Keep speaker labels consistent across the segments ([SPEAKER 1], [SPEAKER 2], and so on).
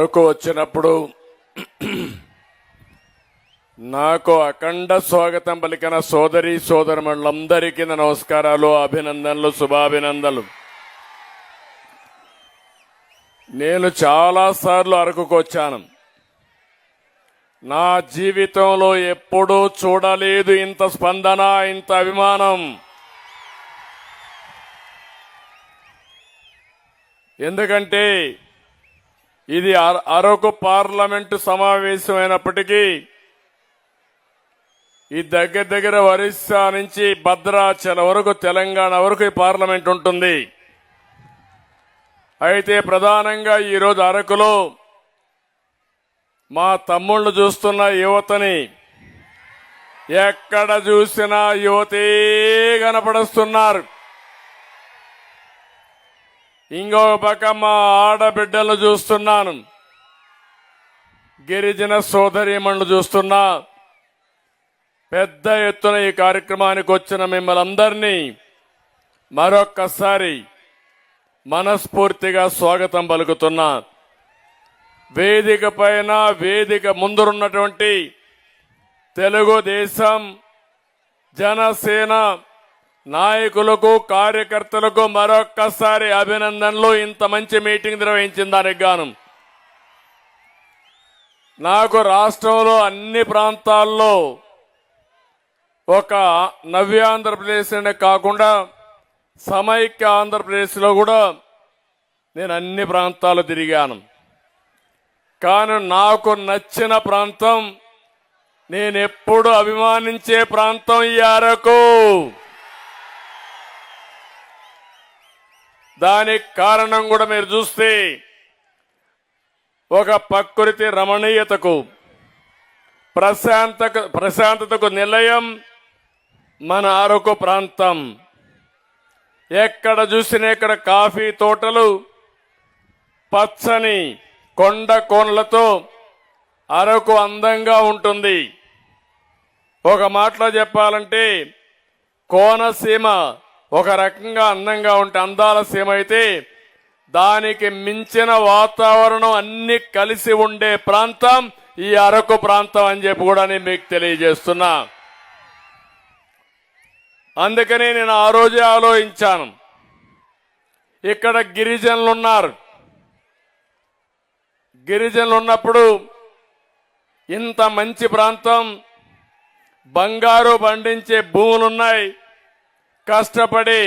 [SPEAKER 1] అరకు వచ్చినప్పుడు నాకు అఖండ స్వాగతం పలికిన సోదరి సోదరులందరికీ నమస్కారాలు అభినందనలు శుభాభినందనలు. నేను చాలాసార్లు అరకుకు వచ్చాను. నా జీవితంలో ఎప్పుడూ చూడలేదు ఇంత స్పందన ఇంత అభిమానం. ఎందుకంటే ఇది అర- అరకు పార్లమెంటు సమావేశమైనప్పటికీ ఈ దగ్గర దగ్గర ఒరిస్సా నుంచి భద్రాచల వరకు తెలంగాణ వరకు ఈ పార్లమెంట్ ఉంటుంది. అయితే ప్రధానంగా ఈరోజు అరకులో మా తమ్ముళ్ళు చూస్తున్న యువతని ఎక్కడ చూసినా యువతే కనపడుస్తున్నారు. ఇంకో పక్క మా ఆడబిడ్డలు చూస్తున్నాను. గిరిజన సోదరీమణులు చూస్తున్నా. పెద్ద ఎత్తున ఈ కార్యక్రమానికి వచ్చిన మిమ్మల్ని అందరినీ మరొక్కసారి మనస్ఫూర్తిగా స్వాగతం పలుకుతున్నా. వేదిక పైన వేదిక ముందురున్నటువంటి తెలుగుదేశం జనసేన నాయకులకు కార్యకర్తలకు మరొక్కసారి అభినందనలు. ఇంత మంచి మీటింగ్ నిర్వహించిన దానికి గాను నాకు రాష్ట్రంలో అన్ని ప్రాంతాల్లో ఒక నవ్యాంధ్రప్రదేశ్ అనే కాకుండా సమైక్య ఆంధ్రప్రదేశ్లో కూడా నేను అన్ని ప్రాంతాలు తిరిగాను. కానీ నాకు నచ్చిన ప్రాంతం నేను ఎప్పుడు అభిమానించే ప్రాంతం ఈ అరకు. దానికి కారణం కూడా మీరు చూస్తే ఒక ప్రకృతి రమణీయతకు ప్రశాంత ప్రశాంతతకు నిలయం మన అరకు ప్రాంతం. ఎక్కడ చూసినా ఇక్కడ కాఫీ తోటలు పచ్చని కొండ కోనలతో అరకు అందంగా ఉంటుంది. ఒక మాటలో చెప్పాలంటే కోనసీమ ఒక రకంగా అందంగా ఉంటే అందాల సీమ అయితే దానికి మించిన వాతావరణం అన్ని కలిసి ఉండే ప్రాంతం ఈ అరకు ప్రాంతం అని చెప్పి కూడా నేను మీకు తెలియజేస్తున్నా. అందుకని నేను ఆ రోజే ఆలోచించాను. ఇక్కడ గిరిజనులు ఉన్నారు. గిరిజనులు ఉన్నప్పుడు ఇంత మంచి ప్రాంతం బంగారు పండించే భూములున్నాయి. కష్టపడి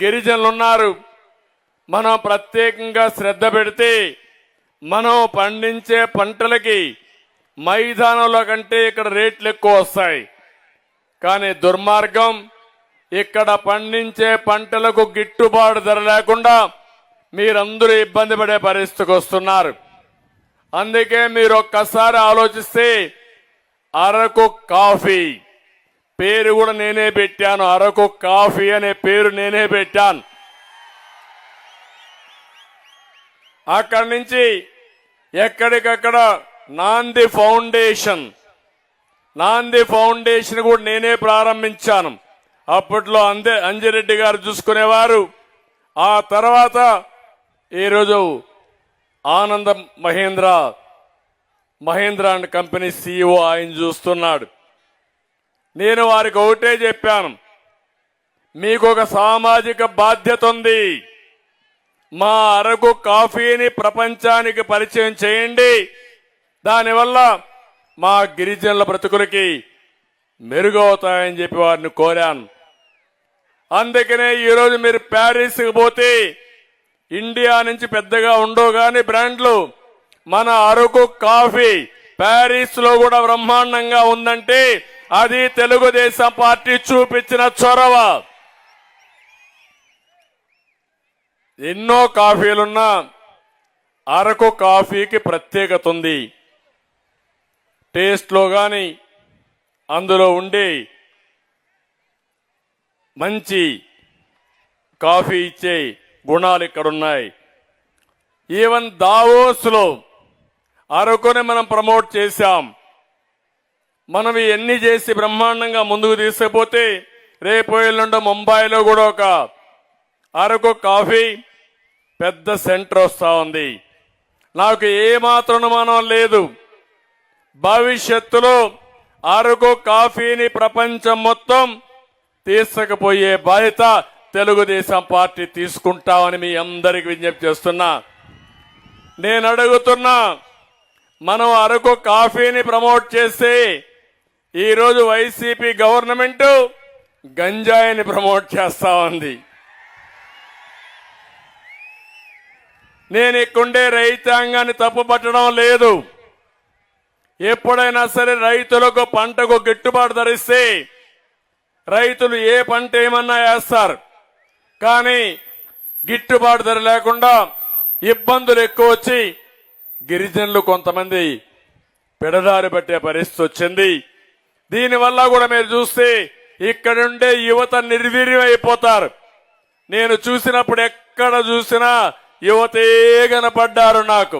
[SPEAKER 1] గిరిజనులు ఉన్నారు మనం ప్రత్యేకంగా శ్రద్ధ పెడితే మనం పండించే పంటలకి మైదానంలో కంటే ఇక్కడ రేట్లు ఎక్కువ వస్తాయి. కానీ దుర్మార్గం ఇక్కడ పండించే పంటలకు గిట్టుబాటు ధర లేకుండా మీరందరూ ఇబ్బంది పడే పరిస్థితికి వస్తున్నారు. అందుకే మీరు ఒక్కసారి ఆలోచిస్తే అరకు కాఫీ. పేరు కూడా నేనే పెట్టాను. అరకు కాఫీ అనే పేరు నేనే పెట్టాను. అక్కడి నుంచి ఎక్కడికక్కడ నాంది ఫౌండేషన్ నాంది ఫౌండేషన్ కూడా నేనే ప్రారంభించాను. అప్పట్లో అందే అంజిరెడ్డి గారు చూసుకునేవారు. ఆ తర్వాత ఈరోజు Anand Mahindra Mahindra and company CEO ఆయన చూస్తున్నాడు. నేను వారికి ఒకటే చెప్పాను. మీకు ఒక సామాజిక బాధ్యత ఉంది. మా అరకు కాఫీని ప్రపంచానికి పరిచయం చేయండి. దానివల్ల మా గిరిజనుల బ్రతుకులకి మెరుగవుతాయని చెప్పి వారిని కోరాను. అందుకనే ఈరోజు మీరు ప్యారిస్కి పోతే ఇండియా నుంచి పెద్దగా ఉండవు కానీ బ్రాండ్లు. మన అరకు కాఫీ ప్యారిస్లో కూడా బ్రహ్మాండంగా ఉందంటే అది తెలుగుదేశం పార్టీ చూపించిన చొరవ. ఎన్నో కాఫీలున్నా అరకు కాఫీకి ప్రత్యేకత ఉంది. టేస్ట్లో కానీ అందులో ఉండే మంచి కాఫీ ఇచ్చే గుణాలు ఇక్కడున్నాయి. ఈవెన్ దావోస్లో అరకుని మనం ప్రమోట్ చేశాం. మనం ఎన్ని చేసి బ్రహ్మాండంగా ముందుకు తీసుకుపోతే రేపు ఎల్లుండో ముంబైలో కూడా ఒక అరకు కాఫీ పెద్ద సెంటర్ వస్తూ ఉంది. నాకు ఏమాత్రం అనుమానం లేదు. భవిష్యత్తులో అరకు కాఫీని ప్రపంచం మొత్తం తీసుకుపోయే బాధ్యత తెలుగుదేశం పార్టీ తీసుకుంటామని మీ అందరికి విజ్ఞప్తి చేస్తున్నా. నేను అడుగుతున్నా మనం అరకు కాఫీని ప్రమోట్ చేస్తే ఈరోజు వైసీపీ గవర్నమెంట్ గంజాయిని ప్రమోట్ చేస్తా ఉంది. నేను ఇక్కడే రైతాంగాన్ని తప్పు పట్టడం లేదు. ఎప్పుడైనా సరే రైతులకు పంటకు గిట్టుబాటు ధరిస్తే రైతులు ఏ పంట ఏమన్నా వేస్తారు. కానీ గిట్టుబాటు ధర లేకుండా ఇబ్బందులు ఎక్కువ వచ్చి గిరిజనులు కొంతమంది పెడదారి పట్టే పరిస్థితి వచ్చింది. దీనివల్ల కూడా మీరు చూస్తే ఇక్కడుండే యువత నిర్వీర్యం అయిపోతారు నేను చూసినప్పుడు ఎక్కడ చూసినా యువతే కనపడ్డారు నాకు.